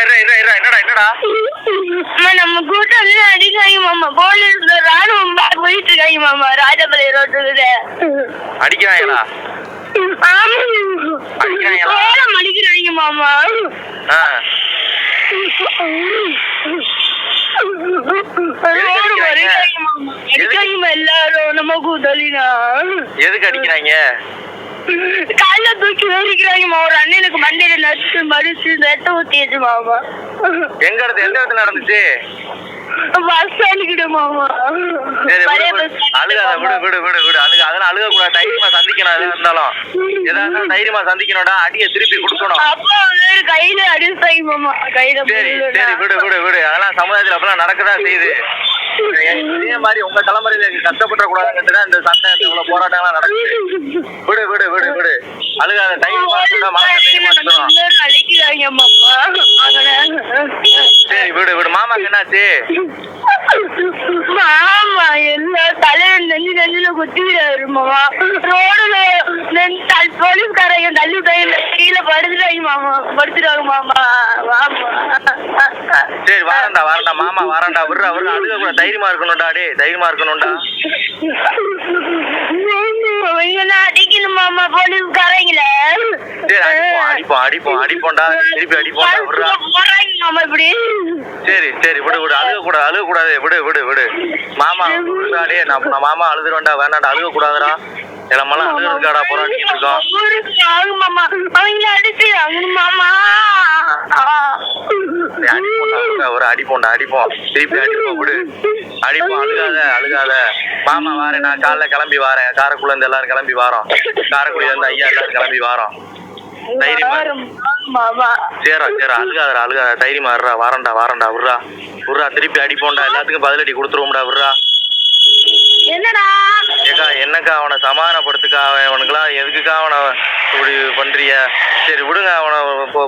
என்னடா என்னடா? நம்ம கூட்டம் மாமா. போலீஸ் ராணுவம் பா- போயிட்டு இருக்காங்க மாமா. ரோட்டுல அடிக்கிறாங்களா? கோலம் அடிக்கிறாங்க அடிக்காங்க எல்லாரும் நம்ம கூட்டலினா எதுக்கு அடிக்கிறாங்க காலைல தூக்கி வேறிக்கிறாங்கம்மா ஒரு அண்ணனுக்கு மண்டையில நச்சு மடிச்சு ரத்தம் ஊத்திடுச்சு மாமா. எங்க இடத்து எந்த இடத்துல நடந்துச்சு? பஸ் ஸ்டாண்டுக்கிட்ட மாமா பழைய விடு, பஸ் விடு. அழுகாத விடு விடு விடு விடு. அழுக அதெல்லாம் அழுக தைரியமா சந்திக்கணும் எதா இருந்தாலும். எதா இருந்தாலும் தைரியமா சந்திக்கணும்டா. அடிய திருப்பி கொடுக்கணும். அப்பா வந்து கையில அடிச்சாங்க மாமா கையில சரி. சரி விடு விடு விடு. அதெல்லாம் சமுதாயத்துல அப்பெல்லாம் நடக்கதான் செய்யுது. இதே மாதிரி உங்க தலைமுறையில கஷ்டப்பட கூடாதுன்னு தான் இந்த சண்டை இந்த போராட்டம்லாம் நடக்குது. விடு விடு விடு விடு. அழுகாத அவன. சரி விடு விடு. மாமாக்கு என்னாச்சு? மாமா எல்லாம் தலையில நெஞ்சு நெஞ்சுல குத்திக்கிறாரு மாமா. ரோடுல தல்- போலீஸ்காரங்க தள்ளி கையில கீழே படுத்துட்டாங்க மாமா. படுத்துட்டாங்க மாமா. சரி வரண்டா வரண்டா மாமா வரண்டா விடுறா விடுறா. அழுக கூட தைரியமா இருக்கணும்டா டே தைரியமா இருக்கணும்டா. அடிக்கணும் மாமா போலீஸ்காரங்கள. அடிப்போம் அடிப்போம் அடிப்போம் அடிப்போம்டா. திருப்பி அடிப்போம்டா விடுறா. மாமா இப்படி. சரி சரி விடு விடு. அழுக கூடாது அழுக கூடாது விடு விடு விடு. மாமா விடுடா டே நான் மாமா அழுதுருவேன்டா வேணாண்டா அழுக கூடாதுடா நம்மளாம் அழுகிறதுக்காடா போராடிக்கிட்டு இருக்கோம் ஊருக்கு வாங்க மாமா. அவங்க அடிச்சு அவங்க மாமா. சரி, அடிப்போம்டா விடுடா, ஒரு அடிப்போம்டா அடிப்போம் திருப்பி அடிப்போம் விடு. அடிப்போம் அழுகாத அழுகாத. மாமா வாரேன் நான் காலைல கிளம்பி வாரேன். காரைக்குள்ள இருந்து எல்லாரும் கிளம்பி வாரோம். காரைக்குடியில இருந்து ஐயா எல்லாரும் கிளம்பி வாரோம். தைரியமா. சரிடா சரிடா அழுகாதடா அழுகாத. தைரியமா இருடா வாரண்டா வாரண்டா விட்றா. விட்றா திருப்பி அடிப்போம்டா எல்லாத்துக்கும் பதிலடி கொடுத்துருவோம்டா விட்றா. என்னடா? ஏக்கா என்னக்கா அவனை சமாதானப்படுத்துக்கா? அவன் அவனுக்குலாம் எதுக்குக்கா அவனை இப்படி பண்றிய சரி விடுங்க அவனை.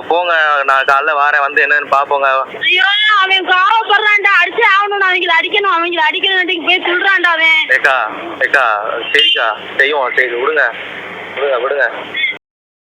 போங்க. நான் காலைல வாரேன். வந்து என்னன்னு பாப்போங்க. ஐயோ அவன் கோவப்படுறான்டா. அடிச்சு ஆகணும் அவங்கள அடிக்கணும். அவங்கள அடிக்கணும் போய் சொல்றான்டா அவன். ஏக்கா ஏக்கா சரிக்கா. செய்வோம். சரி விடுங்க. விடுங்க விடுங்க.